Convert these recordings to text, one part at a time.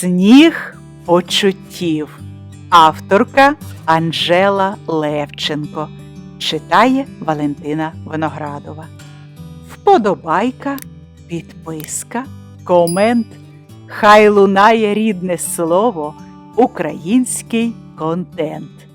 Сніг почуттів. Авторка Анжела Левченко. Читає Валентина Виноградова. Вподобайка, підписка, комент. Хай лунає рідне слово, український контент.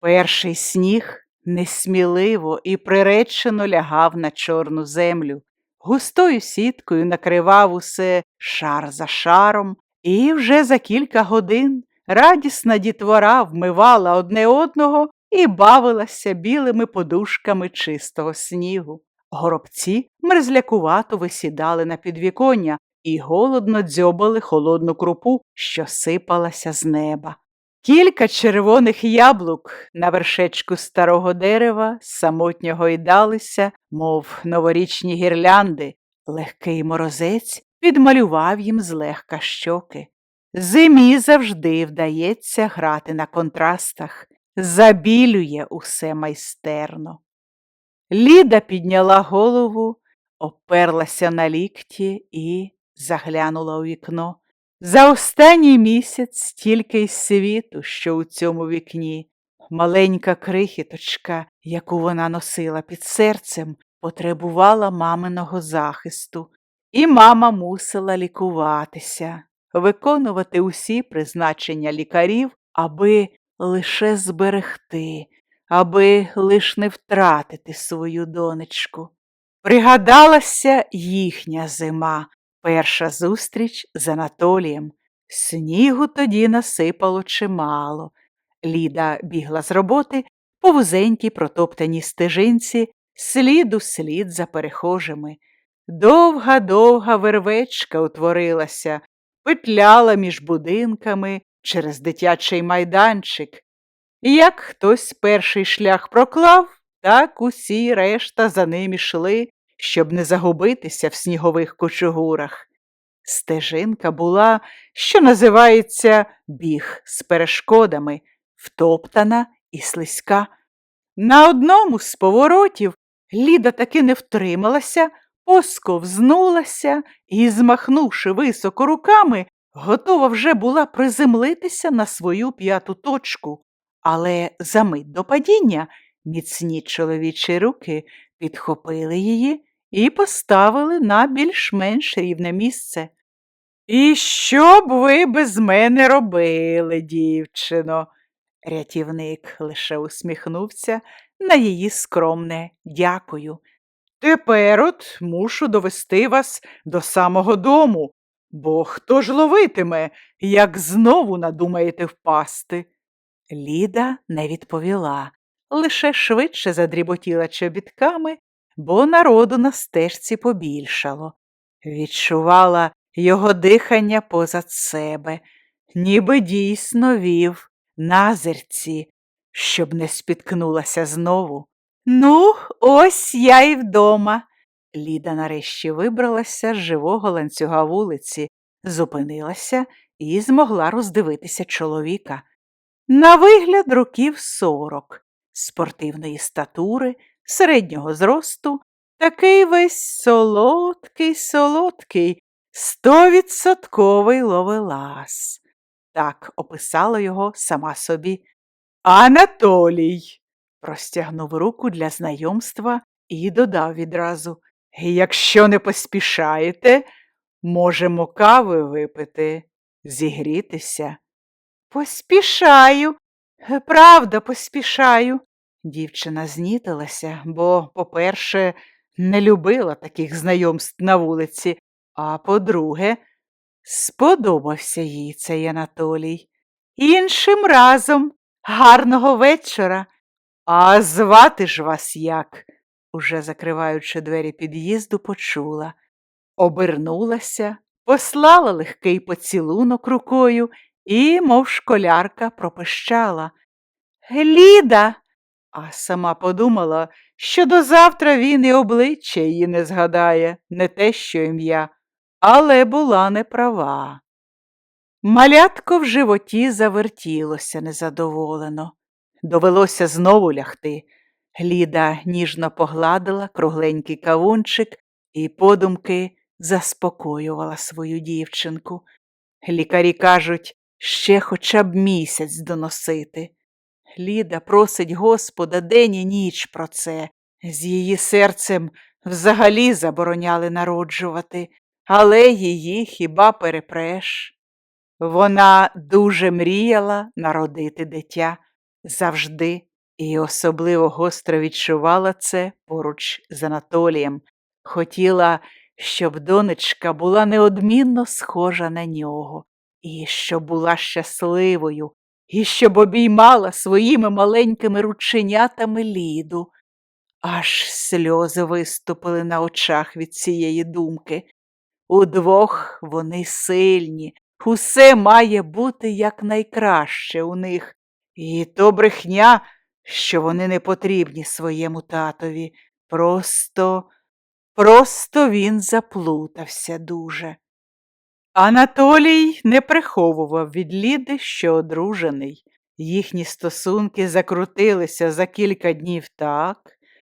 Перший сніг несміливо і приречено лягав на чорну землю, густою сіткою накривав усе шар за шаром, і вже за кілька годин радісна дітвора вмивала одне одного і бавилася білими подушками чистого снігу. Горобці мерзлякувато висідали на підвіконня і голодно дзьобали холодну крупу, що сипалася з неба. Кілька червоних яблук на вершечку старого дерева самотньо гойдалися, мов новорічні гірлянди. Легкий морозець підмалював їм злегка щоки. Зимі завжди вдається грати на контрастах, забілює усе майстерно. Ліда підняла голову, оперлася на лікті і заглянула у вікно. За останній місяць стільки й світу, що у цьому вікні. Маленька крихіточка, яку вона носила під серцем, потребувала маминого захисту, і мама мусила лікуватися, виконувати усі призначення лікарів, аби лише зберегти, аби лиш не втратити свою донечку. Пригадалася їхня зима, перша зустріч з Анатолієм. Снігу тоді насипало чимало. Ліда бігла з роботи по вузенькій протоптаній стежинці, слід у слід за перехожими. Довга-довга вервечка утворилася, петляла між будинками через дитячий майданчик. Як хтось перший шлях проклав, так усі решта за ним ішли, щоб не загубитися в снігових кучугурах. Стежинка була, що називається, біг з перешкодами, втоптана і слизька. На одному з поворотів Ліда таки не втрималася, посковзнулася і, змахнувши високо руками, готова вже була приземлитися на свою п'яту точку. Але за мить до падіння міцні чоловічі руки підхопили її і поставили на більш-менш рівне місце. І що б ви без мене робили, дівчино? Рятівник лише усміхнувся на її скромне дякую. Тепер от мушу довести вас до самого дому, бо хто ж ловитиме, як знову надумаєте впасти? Ліда не відповіла, лише швидше задріботіла чобітками, бо народу на стежці побільшало. Відчувала його дихання позад себе, ніби дійсно вів на зерці, щоб не спіткнулася знову. Ну, ось я і вдома. Ліда нарешті вибралася з живого ланцюга вулиці, зупинилася і змогла роздивитися чоловіка. На вигляд років сорок, спортивної статури, середнього зросту, такий весь солодкий, солодкий, стовідсотковий ловелас. Так описала його сама собі. Анатолій. Простягнув руку для знайомства і додав відразу Якщо не поспішаєте, можемо кави випити, зігрітися. Поспішаю, правда, поспішаю. Дівчина знітилася, бо, по-перше, не любила таких знайомств на вулиці, а по-друге, сподобався їй цей Анатолій. Іншим разом гарного вечора. А звати ж вас як? уже закриваючи двері під'їзду, почула. Обернулася, послала легкий поцілунок рукою і, мов школярка, пропищала. Ліда. А сама подумала, що до завтра він і обличчя її не згадає, не те, що ім'я, але була неправа. Малятко в животі завертілося незадоволено. Довелося знову лягти. Ліда ніжно погладила кругленький кавунчик і подумки заспокоювала свою дівчинку. Лікарі кажуть, ще хоча б місяць доносити. Ліда просить Господа день і ніч про це. З її серцем взагалі забороняли народжувати, але її хіба перепреш. Вона дуже мріяла народити дитя завжди і особливо гостро відчувала це поруч з Анатолієм. Хотіла, щоб донечка була неодмінно схожа на нього, і щоб була щасливою, і щоб обіймала своїми маленькими рученятами Ліду. Аж сльози виступили на очах від цієї думки. Удвох вони сильні, усе має бути якнайкраще у них, і то брехня, що вони не потрібні своєму татові. Просто, просто він заплутався дуже. Анатолій не приховував від Ліди, що одружений. Їхні стосунки закрутилися за кілька днів так,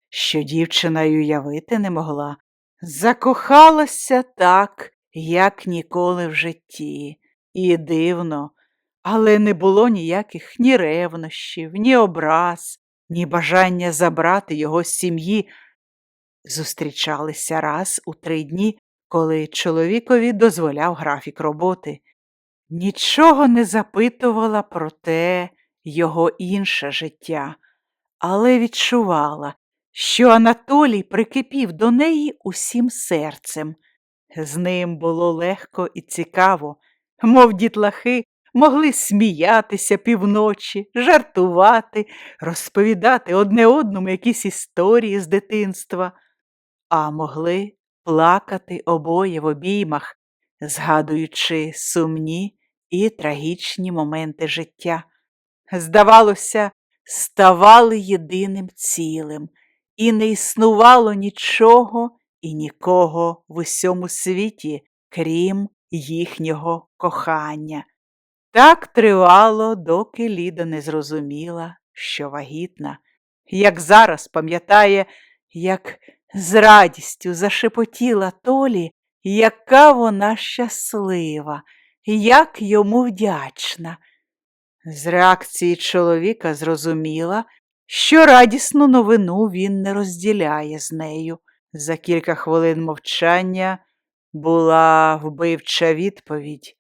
що дівчина й уявити не могла. Закохалася так, як ніколи в житті, і дивно, але не було ніяких ні ревнощів, ні образ, ні бажання забрати його з сім'ї. Зустрічалися раз у три дні, коли чоловікові дозволяв графік роботи. Нічого не запитувала про те його інше життя, але відчувала, що Анатолій прикипів до неї усім серцем. З ним було легко і цікаво, мов дітлахи могли сміятися півночі, жартувати, розповідати одне одному якісь історії з дитинства, а могли плакати обоє в обіймах, згадуючи сумні і трагічні моменти життя. Здавалося, ставали єдиним цілим, і не існувало нічого і нікого в усьому світі, крім їхнього кохання. Так тривало, доки Ліда не зрозуміла, що вагітна, як зараз пам'ятає, як з радістю зашепотіла Толі, яка вона щаслива, як йому вдячна. З реакції чоловіка зрозуміла, що радісну новину він не розділяє з нею. За кілька хвилин мовчання була вбивча відповідь.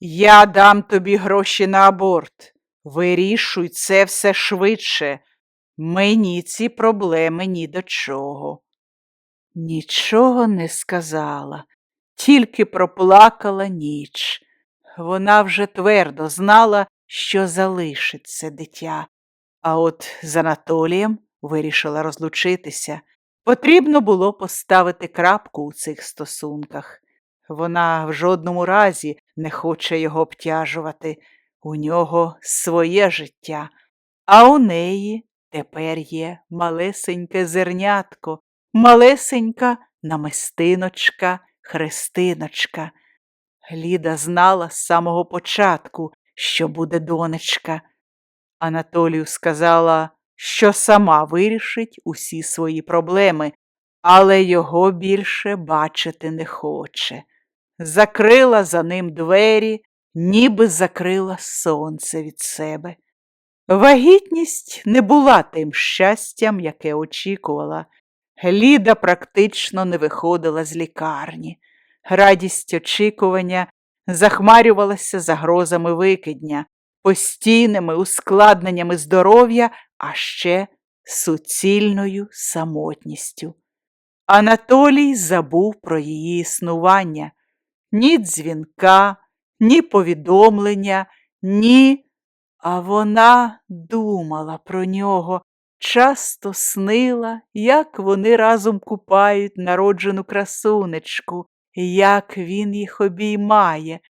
Я дам тобі гроші на аборт. Вирішуй це все швидше. Мені ці проблеми ні до чого. Нічого не сказала, тільки проплакала ніч. Вона вже твердо знала, що залишить це дитя, а от з Анатолієм вирішила розлучитися. Потрібно було поставити крапку у цих стосунках. Вона в жодному разі не хоче його обтяжувати. У нього своє життя, а у неї тепер є малесеньке зернятко, малесенька намистиночка, хрестиночка. Ліда знала з самого початку, що буде донечка. Анатолію сказала, що сама вирішить усі свої проблеми, але його більше бачити не хоче. Закрила за ним двері, ніби закрила сонце від себе. Вагітність не була тим щастям, яке очікувала. Ліда практично не виходила з лікарні. Радість очікування захмарювалася загрозами викидня, постійними ускладненнями здоров'я, а ще суцільною самотністю. Анатолій забув про її існування ні дзвінка, ні повідомлення, ні. А вона думала про нього, часто снила, як вони разом купають народжену красунечку, як він їх обіймає.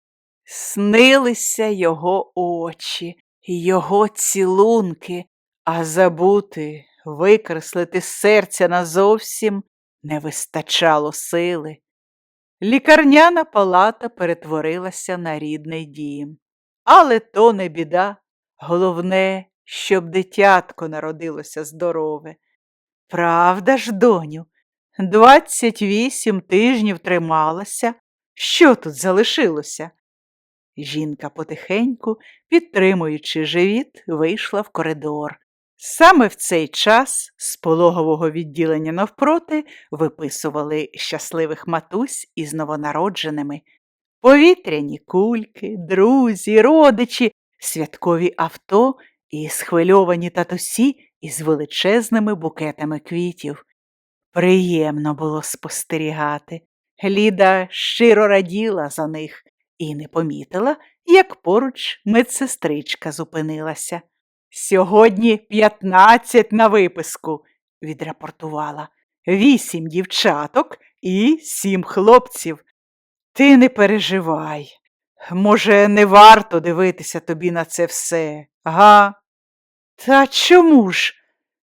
Снилися його очі, його цілунки, а забути, викреслити серця назовсім не вистачало сили. Лікарняна палата перетворилася на рідний дім. Але то не біда. Головне, щоб дитятко народилося здорове. Правда ж, доню, двадцять вісім тижнів трималася. Що тут залишилося? Жінка потихеньку, підтримуючи живіт, вийшла в коридор. Саме в цей час з пологового відділення навпроти виписували щасливих матусь із новонародженими. Повітряні кульки, друзі, родичі, святкові авто і схвильовані татусі із величезними букетами квітів. Приємно було спостерігати. Ліда щиро раділа за них і не помітила, як поруч медсестричка зупинилася. Сьогодні п'ятнадцять на виписку, відрапортувала. Вісім дівчаток і сім хлопців. Ти не переживай. Може, не варто дивитися тобі на це все, га? Та чому ж?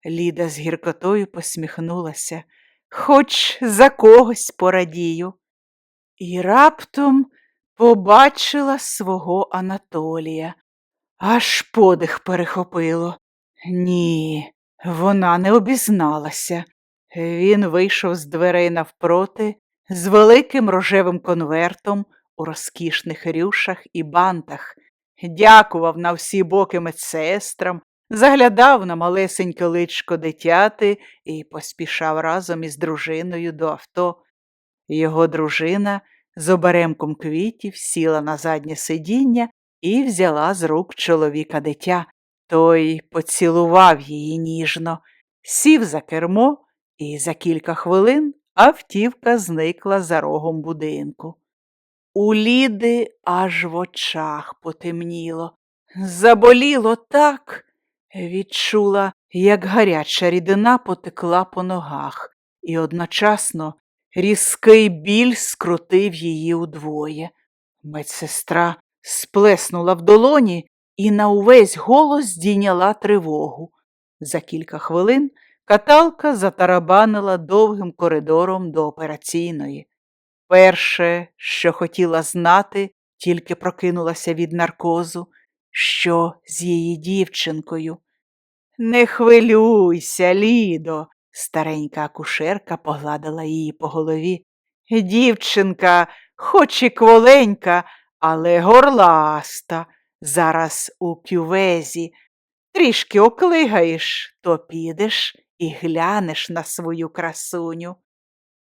Ліда з гіркотою посміхнулася, хоч за когось порадію. І раптом побачила свого Анатолія. Аж подих перехопило. Ні, вона не обізналася. Він вийшов з дверей навпроти з великим рожевим конвертом у розкішних рюшах і бантах, дякував на всі боки медсестрам, заглядав на малесеньке личко дитяти і поспішав разом із дружиною до авто. Його дружина з оберемком квітів сіла на заднє сидіння і взяла з рук чоловіка дитя. Той поцілував її ніжно, сів за кермо, і за кілька хвилин автівка зникла за рогом будинку. У Ліди аж в очах потемніло. Заболіло так, відчула, як гаряча рідина потекла по ногах, і одночасно різкий біль скрутив її удвоє. Медсестра сплеснула в долоні і на увесь голос здійняла тривогу. За кілька хвилин каталка затарабанила довгим коридором до операційної. Перше, що хотіла знати, тільки прокинулася від наркозу, що з її дівчинкою. Не хвилюйся, Лідо, старенька акушерка погладила її по голові. Дівчинка, хоч і кволенька, але горласта, зараз у кювезі. Трішки оклигаєш, то підеш і глянеш на свою красуню.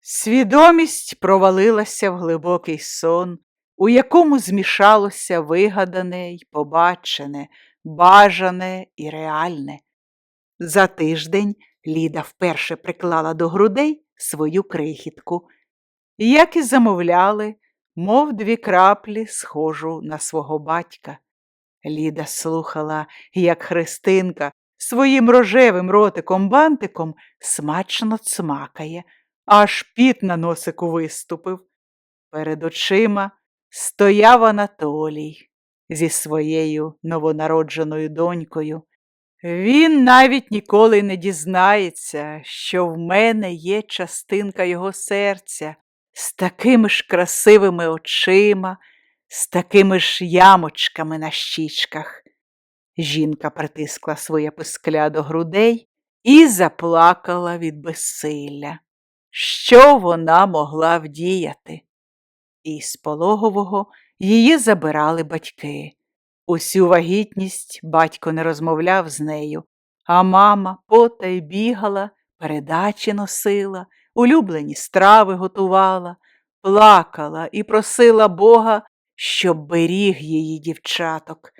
Свідомість провалилася в глибокий сон, у якому змішалося вигадане й побачене, бажане і реальне. За тиждень Ліда вперше приклала до грудей свою крихітку, як і замовляли, мов дві краплі, схожу на свого батька. Ліда слухала, як Христинка своїм рожевим ротиком бантиком смачно цмакає, аж піт на носику виступив. Перед очима стояв Анатолій зі своєю новонародженою донькою. Він навіть ніколи не дізнається, що в мене є частинка його серця з такими ж красивими очима, з такими ж ямочками на щічках. Жінка притискла своє пискля до грудей і заплакала від безсилля. Що вона могла вдіяти? Із пологового її забирали батьки. Усю вагітність батько не розмовляв з нею, а мама потай бігала, передачі носила, улюблені страви готувала, плакала і просила Бога, щоб беріг її дівчаток.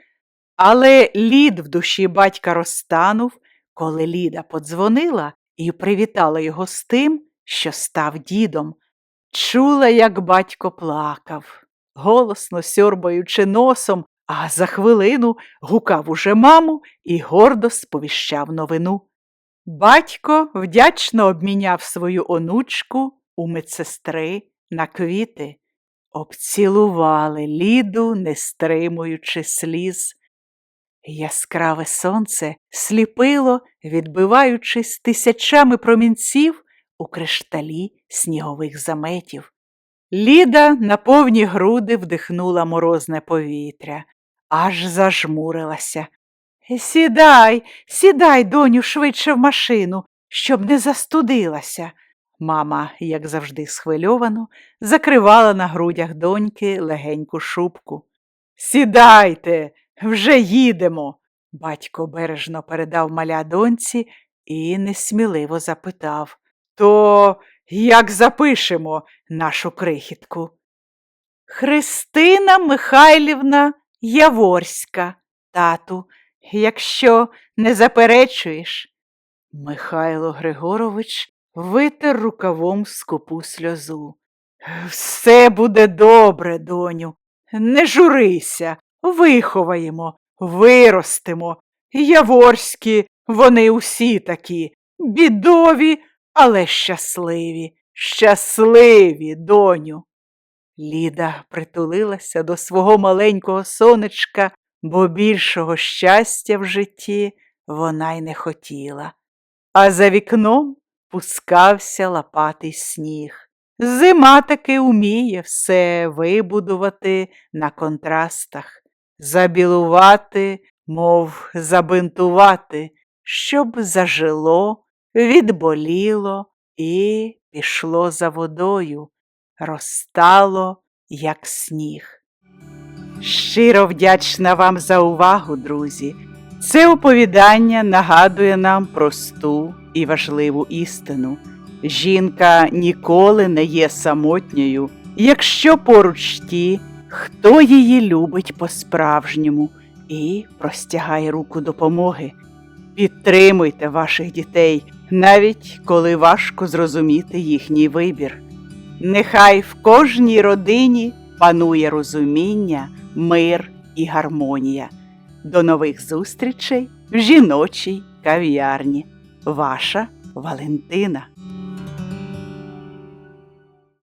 Але лід в душі батька розтанув, коли Ліда подзвонила і привітала його з тим, що став дідом. Чула, як батько плакав, голосно сьорбаючи носом, а за хвилину гукав уже маму і гордо сповіщав новину. Батько вдячно обміняв свою онучку у медсестри на квіти, обцілували ліду, не стримуючи сліз. Яскраве сонце сліпило, відбиваючись тисячами промінців у кришталі снігових заметів. Ліда на повні груди вдихнула морозне повітря, аж зажмурилася. Сідай, сідай, доню, швидше в машину, щоб не застудилася. Мама, як завжди, схвильовано, закривала на грудях доньки легеньку шубку. Сідайте, вже їдемо. Батько бережно передав маля доньці і несміливо запитав То як запишемо нашу крихітку? Христина Михайлівна Яворська, тату, якщо не заперечуєш. Михайло Григорович витер рукавом скупу сльозу. Все буде добре, доню. Не журися, виховаємо, виростимо. Яворські, вони усі такі, бідові, але щасливі, щасливі, доню. Ліда притулилася до свого маленького сонечка, бо більшого щастя в житті вона й не хотіла. А за вікном пускався лопатий сніг. Зима таки уміє все вибудувати на контрастах, забілувати, мов забинтувати, щоб зажило, відболіло і пішло за водою, розтало, як сніг. Щиро вдячна вам за увагу, друзі. Це оповідання нагадує нам просту і важливу істину. Жінка ніколи не є самотньою, якщо поруч ті, хто її любить по-справжньому і простягає руку допомоги. Підтримуйте ваших дітей, навіть коли важко зрозуміти їхній вибір. Нехай в кожній родині панує розуміння, мир і гармонія. До нових зустрічей в жіночій кав'ярні. Ваша Валентина.